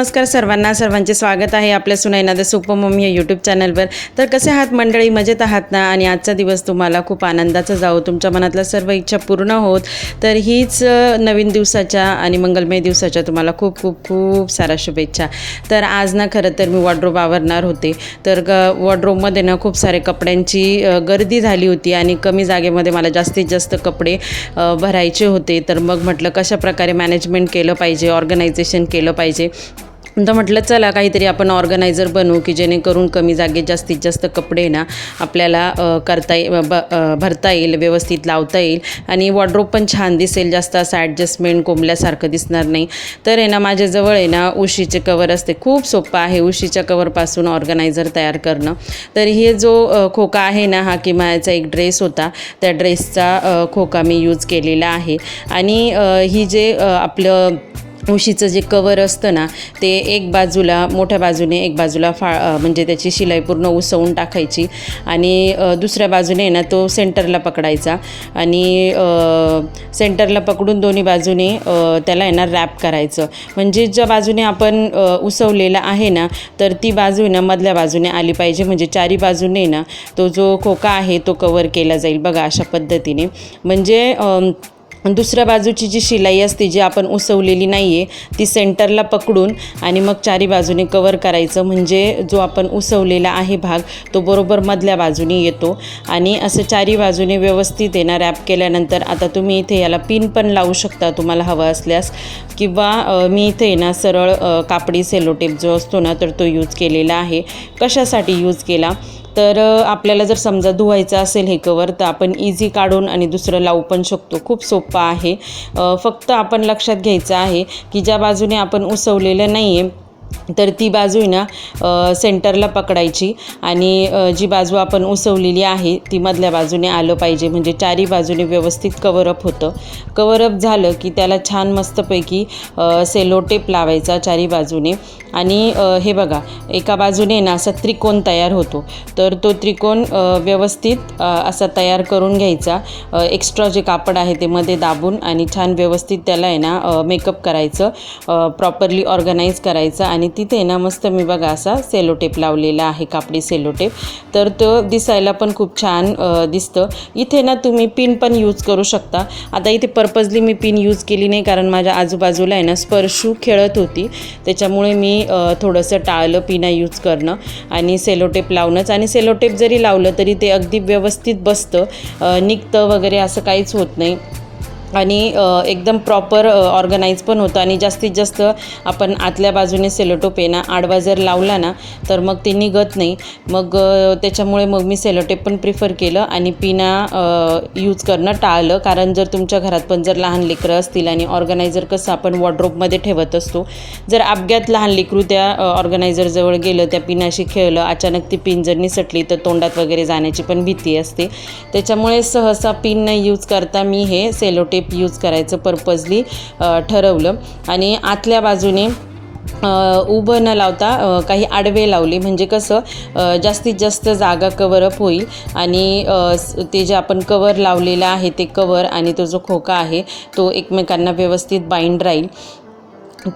नमस्कार सर्वांना सर्वांचे स्वागत आहे आपल्या सुनैना द सुपर मम्मी या यूट्यूब चॅनलवर तर कसे आहात मंडळी? मजेत आहात ना? आणि आजचा दिवस तुम्हाला खूप आनंदाचा जाओ तुमच्या मनातल्या सर्व इच्छा पूर्ण होत. तर हीच नवीन दिवसाच्या आणि मंगलमय दिवसाच्या तुम्हाला खूप खूप खूप साऱ्या शुभेच्छा. तर आज ना खरं तर मी वॉर्ड्रोब आवरणार होते. तर ग वॉर्ड्रोबमध्ये ना खूप सारे कपड्यांची गर्दी झाली होती आणि कमी जागेमध्ये मला जास्तीत जास्त कपडे भरायचे होते. तर मग म्हटलं कशा प्रकारे मॅनेजमेंट केलं पाहिजे ऑर्गनायझेशन केलं पाहिजे? तर म्हटलं चला काहीतरी आपण ऑर्गनायझर बनवू की जेणेकरून कमी जागेत जास्तीत जास्त कपडे ना आपल्याला करता ये ब भरता येईल व्यवस्थित लावता येईल आणि वॉर्ड्रोब पण छान दिसेल जास्त असं ॲडजस्टमेंट कोंबल्यासारखं दिसणार नाही. तर आहे ना माझ्याजवळ आहे ना उशीचे कवर असते. खूप सोपं आहे उशीच्या कवरपासून ऑर्गनायझर तयार करणं. तर हे जो खोका आहे ना हा किमायाचा एक ड्रेस होता. त्या ड्रेसचा खोका मी यूज केलेला आहे. आणि ही जे आपलं उशीचं जे कवर असतं ना ते एक बाजूला मोठ्या बाजूने एक बाजूला फा म्हणजे त्याची शिलाई पूर्ण उसवून टाकायची आणि दुसऱ्या बाजूने आहे ना तो सेंटरला पकडायचा आणि सेंटरला पकडून दोन्ही बाजूने त्याला आहे ना रॅप करायचं. म्हणजे ज्या बाजूने आपण उसवलेला आहे ना तर ती बाजू ना मधल्या बाजूने आली पाहिजे. म्हणजे चारी बाजूने ना तो जो खोका आहे तो कवर केला जाईल बघा अशा पद्धतीने. म्हणजे दुसऱ्या बाजूची जी शिलाई असते जी आपण उसवलेली नाही आहे ती सेंटरला पकडून आणि मग चारी बाजूने कवर करायचं. म्हणजे जो आपण उसवलेला आहे भाग तो बरोबर मधल्या बाजूने येतो. आणि असं चारी बाजूने व्यवस्थित आहे ना रॅप केल्यानंतर आता तुम्ही इथे याला पिन पण लावू शकता तुम्हाला हवं असल्यास. किंवा मी इथे आहे ना सरळ कापडी सेलोटेप जो असतो ना तर तो यूज केलेला आहे. कशासाठी यूज केला? तर आपल्याला जर समजा धुवायचं असेल हे कवर तर आपण इझी काढून आणि दुसरं लावू पण शकतो. खूप सोपं आहे. फक्त आपण लक्षात घ्यायचं आहे की ज्या बाजूने आपण उसवलेलं नाही आहे तर ती बाजू आहे ना सेंटरला पकडायची आणि जी बाजू आपण उसवलेली आहे ती मधल्या बाजूने आलं पाहिजे. म्हणजे चारी बाजूने व्यवस्थित कवरअप होतं. कवरअप झालं की त्याला छान मस्तपैकी सेलो टेप लावायचा चारी बाजूने. आणि हे बघा एका बाजूने ना असा त्रिकोण तयार होतो. तर तो त्रिकोण व्यवस्थित असा तयार करून घ्यायचा. एक्स्ट्रा जे कापड आहे ते मध्ये दाबून आणि छान व्यवस्थित त्याला आहे ना मेकअप करायचं. प्रॉपरली ऑर्गनाईज करायचं आणि आणि तिथे ना मस्त मी बघा असा सेलो टेप लावलेला आहे कापडी सेलो टेप तर तो दिसायला पण खूप छान दिसतं. इथे ना तुम्ही पिन पण यूज करू शकता. आता इथे पर्पजली मी पिन यूज केली नाही कारण माझ्या आजूबाजूला आहे ना स्पर्शू खेळत होती. त्याच्यामुळे मी थोडंसं टाळलं पिना यूज करणं आणि सेलोटेप लावणंच. आणि सेलोटेप जरी लावलं तरी ते अगदी व्यवस्थित बसतं. निघतं वगैरे असं काहीच होत नाही. आणि एकदम प्रॉपर ऑर्गनाईज पण होतं. आणि जास्तीत जास्त आपण आतल्या बाजूने सेलोटोप आहे ना आडवा जर लावला ना तर मग ते निघत नाही. मग त्याच्यामुळे मग मी सेलोटेप पण प्रिफर केलं आणि पिना यूज करणं टाळलं. कारण जर तुमच्या घरात पण जर लहान लेकरं असतील आणि ऑर्गनायझर कसं आपण वॉर्ड्रोबमध्ये ठेवत असतो जर अपघात लहान लेकरू त्या ऑर्गनायझरजवळ गेलं त्या पिनाशी खेळलं अचानक ती पिन जर निसटली तर तोंडात वगैरे जाण्याची पण भीती असते. त्याच्यामुळे सहसा पिन न यूज करता मी हे सेलोटेप यूज करायचं पर्पजली ठरवलं. आणि आतल्या बाजूने उभं न लावता काही आडवे लावले. म्हणजे कसं जास्तीत जास्त जागा कवरअप होईल आणि ते जे आपण कवर लावलेलं आहे ते कवर आणि तो जो खोका आहे तो एकमेकांना व्यवस्थित बाइंड राहील.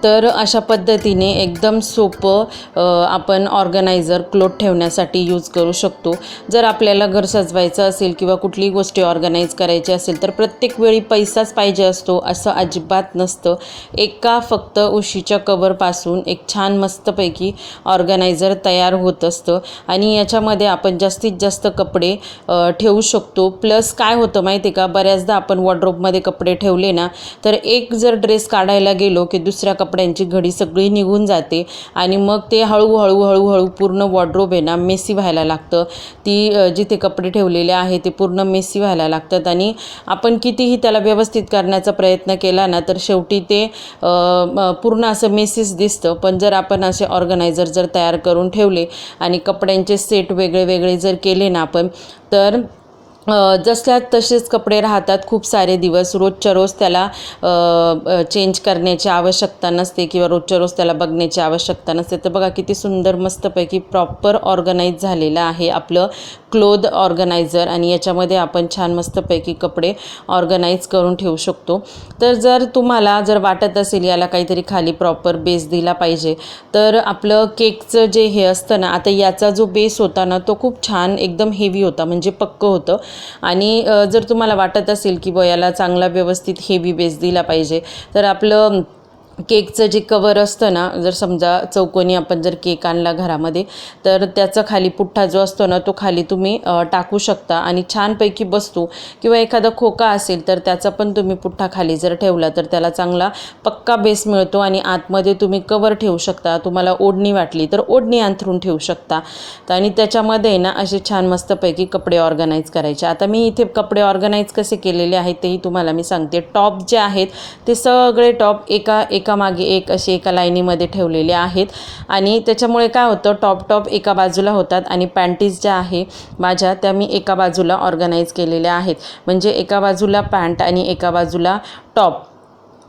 तर अशा पद्धतीने एकदम सोपं आपण ऑर्गनायझर क्लोथ ठेवण्यासाठी यूज करू शकतो. जर आपल्याला घर सजवायचं असेल किंवा कुठलीही गोष्टी ऑर्गनाईज करायची असेल तर प्रत्येक वेळी पैसाच पाहिजे असतो असं अजिबात नसतं. एका फक्त उशीच्या कवरपासून एक छान मस्तपैकी ऑर्गनायझर तयार होत असतं. आणि याच्यामध्ये आपण जास्तीत जास्त कपडे ठेवू शकतो. प्लस काय होतं माहिती आहे का? बऱ्याचदा आपण वॉर्ड्रोबमध्ये कपडे ठेवले ना तर एक जर ड्रेस काढायला गेलो की दुसऱ्या कपड्यांची घडी सगळी निघून जाते आणि मग ते हळूहळू हळूहळू पूर्ण वॉर्ड्रोब आहे ना मेसी व्हायला लागतं. ती जिथे कपडे ठेवलेले आहे ते पूर्ण मेसी व्हायला लागतात आणि आपण कितीही त्याला व्यवस्थित करण्याचा प्रयत्न केला ना तर शेवटी ते पूर्ण असं मेसीस दिसतं. पण जर आपण असे ऑर्गनायझर जर तयार करून ठेवले आणि कपड्यांचे सेट वेगळे वेगळे जर केले ना आपण तर जसल्या तसेच कपडे राहतात खूप सारे दिवस रोजच्या रोज त्याला चेंज करण्याची आवश्यकता नसते किंवा रोजच्या रोज त्याला बघण्याची आवश्यकता नसते. तर बघा किती सुंदर मस्तपैकी प्रॉपर ऑर्गनाईज झालेलं आहे आपलं क्लोथ ऑर्गनायझर आणि याच्यामध्ये आपण छान मस्तपैकी कपडे ऑर्गनाईज करून ठेवू शकतो. तर जर तुम्हाला जर वाटत असेल याला काहीतरी खाली प्रॉपर बेस दिला पाहिजे तर आपलं केकचं जे हे असतं ना आता याचा जो बेस होता ना तो खूप छान एकदम हेवी होता म्हणजे पक्कं होतं. आणि जर तुम्हाला वाटत असेल की बुवा याला चांगला व्यवस्थित हेवी बेस दिला पाहिजे तर आपलं केकचं जे कवर असतं ना जर समजा चौकोनी आपण जर केक आणला घरामध्ये तर त्याचा खाली पुठ्ठा जो असतो ना तो खाली तुम्ही टाकू शकता. आणि छानपैकी बसतो. किंवा एखादा खोका असेल तर त्याचा पण तुम्ही पुठ्ठा खाली जर ठेवला तर त्याला चांगला पक्का बेस मिळतो आणि आतमध्ये तुम्ही कवर ठेवू शकता. तुम्हाला ओढणी वाटली तर ओढणी अंथरून ठेवू शकता. तर आणि त्याच्यामध्ये ना असे छान मस्तपैकी कपडे ऑर्गनाईज करायचे. आता मी इथे कपडे ऑर्गनाईज कसे केलेले आहेत तेही तुम्हाला मी सांगते. टॉप जे आहेत ते सगळे टॉप एका एक एकामागे एक असे एका लाईनीमध्ये ठेवलेले आहेत. आणि त्याच्यामुळे काय होतं टॉप टॉप एका बाजूला होतात आणि पॅन्टीज ज्या आहे माझ्या त्या मी एका बाजूला ऑर्गनाईज केलेल्या आहेत. म्हणजे एका बाजूला पॅन्ट आणि एका बाजूला टॉप.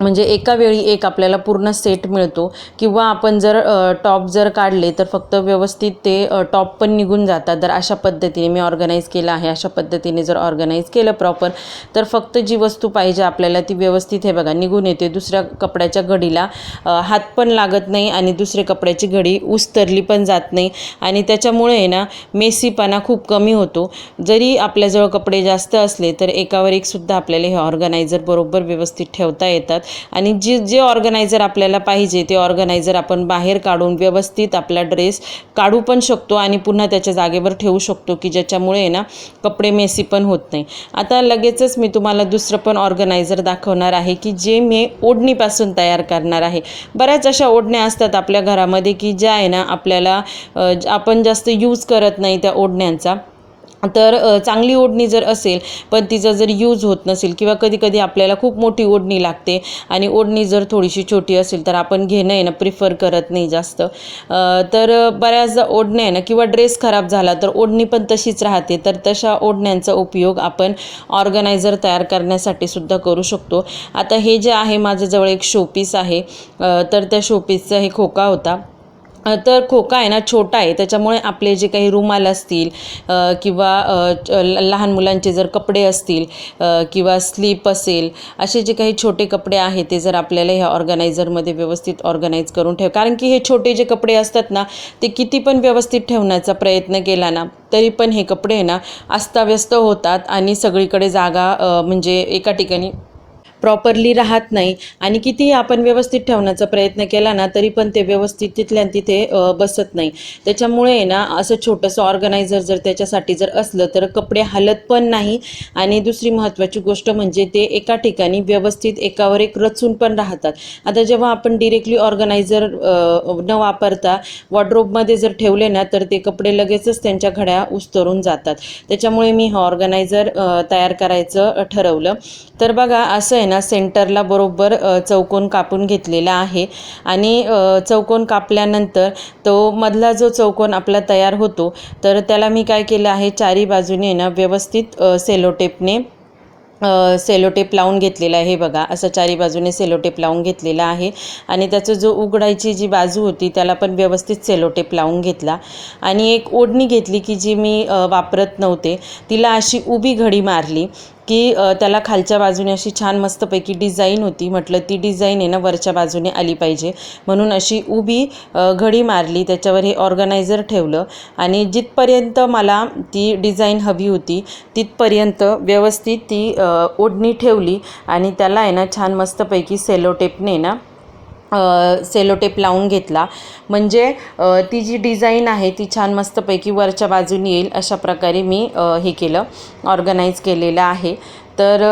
म्हणजे एका वेळी एक आपल्याला पूर्ण सेट मिळतो. किंवा आपण जर टॉप जर काढले तर फक्त व्यवस्थित ते टॉप पण निघून जातात. तर अशा पद्धतीने मी ऑर्गनाईज केलं आहे. अशा पद्धतीने जर ऑर्गनाईज केलं प्रॉपर तर फक्त जी वस्तू पाहिजे आपल्याला ती व्यवस्थित हे बघा निघून येते. दुसऱ्या कपड्याच्या घडीला हात पण लागत नाही आणि दुसरे कपड्याची घडी उस्तरली पण जात नाही. आणि त्याच्यामुळे आहे ना मेसीपणा खूप कमी होतो. जरी आपल्याजवळ कपडे जास्त असले तर एकावर एकसुद्धा आपल्याला हे ऑर्गनायझर बरोबर व्यवस्थित ठेवता येतात. आणि जे जे ऑर्गनायझर आपल्याला पाहिजे ते ऑर्गनायझर आपण बाहेर काढून व्यवस्थित आपला ड्रेस काढू पण शकतो आणि पुन्हा त्याच्या जागेवर ठेवू शकतो की ज्याच्यामुळे आहे ना कपडे मेसी पण होत नाही. आता लगेचच मी तुम्हाला दुसरं पण ऑर्गनायझर दाखवणार आहे की जे मी ओढणीपासून तयार करणार आहे. बऱ्याच अशा ओढण्या असतात आपल्या घरामध्ये की ज्या आहे ना आपल्याला आपण जास्त यूज करत नाही त्या ओढण्यांचा. तर चांगली ओढणी जर असेल पण तिचा जर यूज होत नसेल किंवा कधी कधी आपल्याला खूप मोठी ओढणी लागते आणि ओढणी जर थोडीशी छोटी असेल तर आपण घेणं आहे ना प्रिफर करत नाही जास्त. तर बऱ्याचदा ओढण्या आहे ना किंवा ड्रेस खराब झाला तर ओढणी पण तशीच राहते. तर तशा ओढण्यांचा उपयोग आपण ऑर्गनायझर तयार करण्यासाठी सुद्धा करू शकतो. आता हे जे आहे माझ्याजवळ एक शोपीस आहे. तर त्या शोपीसचा हे खोका होता. तर खोका आहे ना छोटा आहे. त्याच्यामुळे आपले जे काही रुमाल असतील किंवा ल- लहान मुलांचे जर कपडे असतील किंवा स्लीप असेल असे जे काही छोटे कपडे आहेत ते जर आपल्याला ह्या ऑर्गनायझरमध्ये व्यवस्थित ऑर्गनाईज करून ठेव. कारण की हे छोटे जे कपडे असतात ना ते किती पण व्यवस्थित ठेवण्याचा प्रयत्न केला ना तरी पण हे कपडे आहे ना अस्ताव्यस्त होतात आणि सगळीकडे जागा म्हणजे एका ठिकाणी प्रॉपरली राहत नाही. आणि कितीही आपण व्यवस्थित ठेवण्याचा प्रयत्न केला ना तरी पण ते व्यवस्थित तिथल्या तिथे बसत नाही. त्याच्यामुळे आहे ना असं छोटंसं ऑर्गनायझर जर त्याच्यासाठी जर असलं तर कपडे हलत पण नाही. आणि दुसरी महत्त्वाची गोष्ट म्हणजे ते एका ठिकाणी व्यवस्थित एकावर एक रचून पण राहतात. आता जेव्हा आपण डिरेक्टली ऑर्गनायझर न वापरता वॉर्ड्रोबमध्ये जर ठेवले ना तर ते कपडे लगेचच त्यांच्या घड्या उस्तरून जातात. त्याच्यामुळे मी हा ऑर्गनायझर तयार करायचं ठरवलं. तर बघा असं आहे ना सेंटरला बरोबर चौकोन कापून घेतलेला आहे. आणि चौकोन कापल्यानंतर तो मधला जो चौकोन आपला तयार होतो तर त्याला मी काय केलं आहे चारी बाजूने ना व्यवस्थित सेलोटेपने सेलोटेप लावून घेतलेला आहे. बघा असं चारी बाजूने सेलोटेप लावून घेतलेला आहे. आणि त्याचं जो उघडायची जी बाजू होती त्याला पण व्यवस्थित सेलोटेप लावून घेतला. आणि एक ओढणी घेतली की जी मी वापरत नव्हते तिला अशी उभी घडी मारली. की त्याला खालच्या बाजूने अशी छान मस्तपैकी डिझाईन होती. म्हटलं ती डिझाईन आहे ना वरच्या बाजूने आली पाहिजे. म्हणून अशी उभी घडी मारली. त्याच्यावर हे ऑर्गनायझर ठेवलं. आणि जिथपर्यंत मला ती डिझाईन हवी होती तिथपर्यंत व्यवस्थित ती ओढणी ठेवली. आणि त्याला आहे ना छान मस्तपैकी सेलोटेपने ना सेलोटेप लावून घेतला. म्हणजे ती जी डिझाईन आहे ती छान मस्तपैकी वरच्या बाजूने येईल अशा प्रकारे मी हे केलं ऑर्गनाईज केलेलं आहे. तर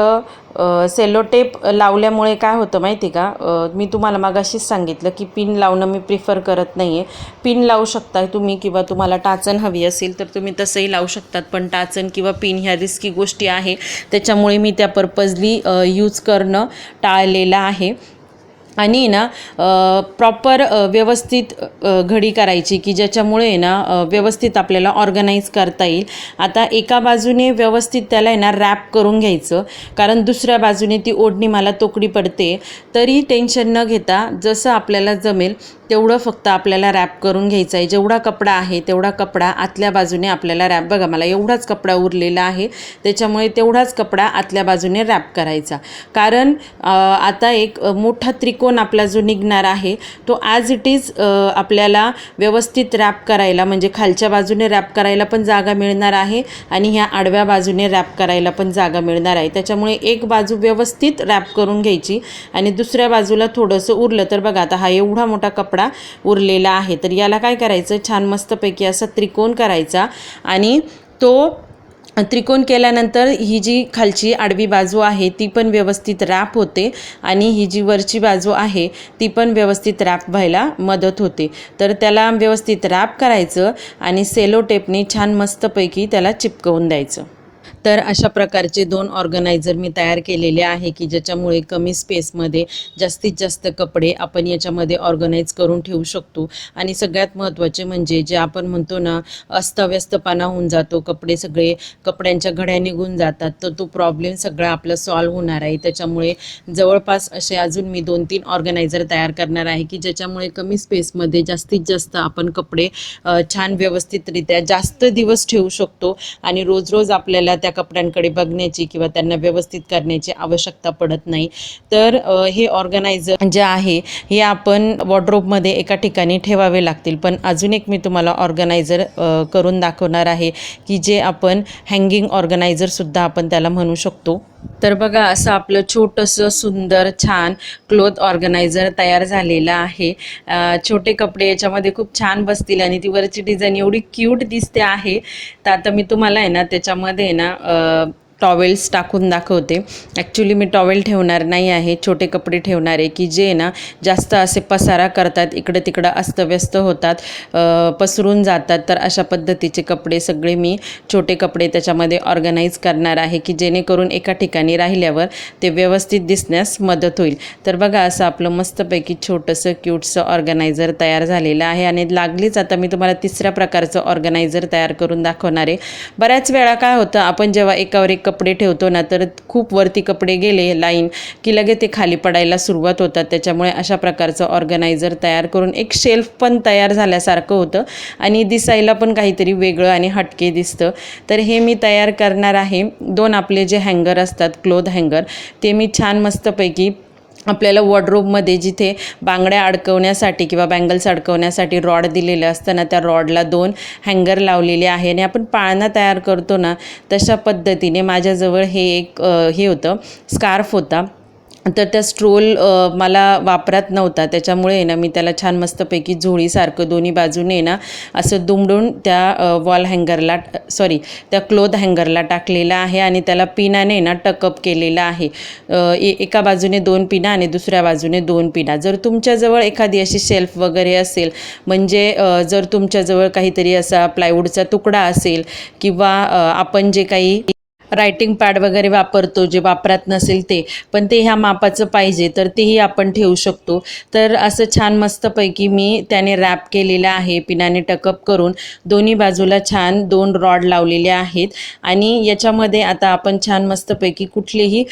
सेलोटेप लावल्यामुळे काय होतं माहिती का? मी तुम्हाला मागाशीच सांगितलं की पिन लावणं मी प्रिफर करत नाही आहे पिन लावू शकता तुम्ही किंवा तुम्हाला टाचण हवी असेल तर तुम्ही तसंही लावू शकतात पण टाचण किंवा पिन ह्या रिस्की गोष्टी आहे. त्याच्यामुळे मी त्या पर्पजली यूज करणं टाळलेलं आहे. आणि ना प्रॉपर व्यवस्थित घडी करायची की ज्याच्यामुळे आहे ना व्यवस्थित आपल्याला ऑर्गनाईज करता येईल. आता एका बाजूने व्यवस्थित त्याला आहे ना रॅप करून घ्यायचं. कारण दुसऱ्या बाजूने ती ओढणी मला तोकडी पडते. तरी टेन्शन न घेता जसं आपल्याला जमेल तेवढं फक्त आपल्याला रॅप करून घ्यायचं आहे. जेवढा कपडा आहे तेवढा कपडा आतल्या बाजूने आपल्याला रॅप बघा मला एवढाच कपडा उरलेला आहे. त्याच्यामुळे तेवढाच कपडा आतल्या बाजूने रॅप करायचा. कारण आता एक मोठा त्रिकोण आपला जो निघणार आहे तो ॲज इट इज आपल्याला व्यवस्थित रॅप करायला म्हणजे खालच्या बाजूने रॅप करायला पण जागा मिळणार आहे आणि ह्या आडव्या बाजूने रॅप करायला पण जागा मिळणार आहे. त्याच्यामुळे एक बाजू व्यवस्थित रॅप करून घ्यायची आणि दुसऱ्या बाजूला थोडंसं उरलं तर बघा आता हा एवढा मोठा कपडा उरलेला आहे. तर याला काय करायचं? छान मस्तपैकी असा त्रिकोण करायचा आणि तो त्रिकोण केल्यानंतर ही जी खालची आडवी बाजू आहे ती पण व्यवस्थित रॅप होते आणि ही जी वरची बाजू आहे ती पण व्यवस्थित रॅप व्हायला मदत होते. तर त्याला व्यवस्थित रॅप करायचं आणि सेलो टेपने छान मस्तपैकी त्याला चिपकवून द्यायचं. तर अशा प्रकारचे दोन ऑर्गनायझर मी तयार केलेले आहे की ज्याच्यामुळे कमी स्पेसमध्ये जास्तीत जास्त कपडे आपण याच्यामध्ये ऑर्गनाईज करून ठेवू शकतो. आणि सगळ्यात महत्त्वाचे म्हणजे जे आपण म्हणतो ना अस्तव्यस्तपणा होऊन जातो. कपडे सगळे कपड्यांच्या घड्या निघून जातात. तर तो प्रॉब्लेम सगळा आपला सॉल्व्ह होणार आहे. त्याच्यामुळे जवळपास असे अजून मी दोन तीन ऑर्गनायझर तयार करणार आहे की ज्याच्यामुळे कमी स्पेसमध्ये जास्तीत जास्त आपण कपडे छान व्यवस्थितरित्या जास्त दिवस ठेवू शकतो. आणि रोज रोज आपल्याला त्या कपड्यांकडे बघण्याची किंवा त्यांना व्यवस्थित करण्याची आवश्यकता पडत नाही. तर हे ऑर्गनायझर जे आहे हे आपण वॉर्ड्रोबमध्ये एका ठिकाणी ठेवावे लागतील. पण अजून एक मी तुम्हाला ऑर्गनायझर करून दाखवणार आहे की जे आपण हँगिंग ऑर्गनायझरसुद्धा आपण त्याला म्हणू शकतो. तर बघा असं आपलं छोटंसं सुंदर छान क्लोथ ऑर्गनायझर तयार झालेलं आहे. छोटे कपडे याच्यामध्ये खूप छान बसतील आणि ती वरची डिझाईन एवढी क्यूट दिसते आहे. तर आता मी तुम्हाला आहे ना त्याच्यामध्ये आहे ना uh, टॉवेल्स टाकून दाखवते. ॲक्च्युली मी टॉवेल ठेवणार नाही आहे छोटे कपडे ठेवणार आहे की जे ना जास्त असे पसारा करतात इकडं तिकडं अस्तव्यस्त होतात पसरून जातात. तर अशा पद्धतीचे कपडे सगळे मी छोटे कपडे त्याच्यामध्ये ऑर्गनाईज करणार आहे की जेणेकरून एका ठिकाणी राहिल्यावर ते व्यवस्थित दिसण्यास मदत होईल. तर बघा असं आपलं मस्तपैकी छोटंसं क्यूटसं ऑर्गनायझर तयार झालेलं आहे आणि लागलीच आता मी तुम्हाला तिसऱ्या प्रकारचं ऑर्गनायझर तयार करून दाखवणार आहे. बऱ्याच वेळा काय होतं आपण जेव्हा एकावर एक कपडे ठेवतो ना तर खूप वरती कपडे गेले लाईन की लगेच ते खाली पडायला सुरुवात होतात. त्याच्यामुळे अशा प्रकारचं ऑर्गनायझर तयार करून एक शेल्फ पण तयार झाल्यासारखं होतं आणि दिसायला पण काहीतरी वेगळं आणि हटके दिसतं. तर हे मी तयार करणार आहे. दोन आपले जे हँगर असतात क्लोथ हँगर ते मी छान मस्तपैकी आपल्याला वॉर्डरोबमध्ये जिथे बांगड्या अडकवण्यासाठी किंवा बँगल्स अडकवण्यासाठी रॉड दिलेले असताना त्या रॉडला दोन हँगर लावलेले आहे. आणि आपण पाळणा तयार करतो ना तशा पद्धतीने माझ्याजवळ हे एक हे होतं स्कार्फ होता. तर त्या स्ट्रोल मला वापरात नव्हता. त्याच्यामुळे आहे ना मी त्याला छान मस्तपैकी झोळीसारखं दोन्ही बाजूने ना असं दुमडून त्या वॉल हँगरला सॉरी त्या क्लोथ हँगरला टाकलेला आहे आणि त्याला पिनाने ना टकअप केलेला आहे. ए- एका बाजूने दोन पिना आणि दुसऱ्या बाजूने दोन पिना. जर तुमच्याजवळ एखादी अशी शेल्फ वगैरे असेल म्हणजे जर तुमच्याजवळ काहीतरी असा प्लायवूडचा तुकडा असेल किंवा आपण जे काही रायटिंग पॅड वगैरे वापरतो जे वापरात नसेल ते. पण ते ह्या मापाचं पाहिजे तर तेही आपण ठेवू शकतो. तर असं छान मस्तपैकी मी त्याने रॅप केलेलं आहे पिनाने टकअप करून. दोन्ही बाजूला छान दोन रॉड लावलेले आहेत. आणि याच्यामध्ये आता आपण छान मस्तपैकी कुठलेही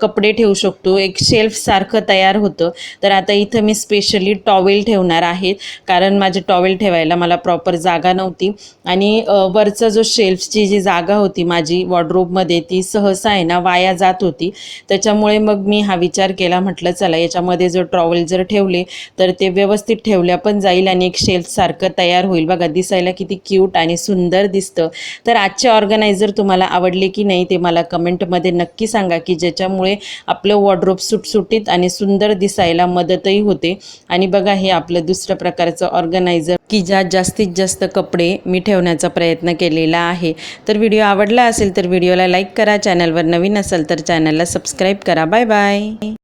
कपडे ठेवू शकतो. एक शेल्फसारखं तयार होतं. तर आता इथं मी स्पेशली टॉवेल ठेवणार आहेत. कारण माझे टॉवेल ठेवायला मला प्रॉपर जागा नव्हती. आणि वरचा जो शेल्फची जी जागा होती माझी वॉर्ड्रोबमध्ये मध्ये ती सहसा आहे ना वाया जात होती. त्याच्यामुळे मग मी हा विचार केला म्हटलं चला याच्यामध्ये जर ट्रॉवेल जर ठेवले तर ते व्यवस्थित ठेवल्या पण जाईल आणि एक शेल्फसारखं तयार होईल. बघा दिसायला किती क्यूट आणि सुंदर दिसतं. तर आजचे ऑर्गनायझर तुम्हाला आवडले की नाही ते मला कमेंटमध्ये नक्की सांगा की ज्याच्यामुळे आपलं वॉर्ड्रोप सुटसुटीत आणि सुंदर दिसायला मदतही होते. आणि बघा हे आपलं दुसऱ्या प्रकारचं ऑर्गनायझर की ज्यात जास्तीत जास्त कपडे मी ठेवण्याचा प्रयत्न केलेला आहे. तर व्हिडिओ आवडला असेल तर व्हिडिओला लाईक करा चॅनलवर नवीन असेल तर चॅनलला सबस्क्राईब करा. Bye bye.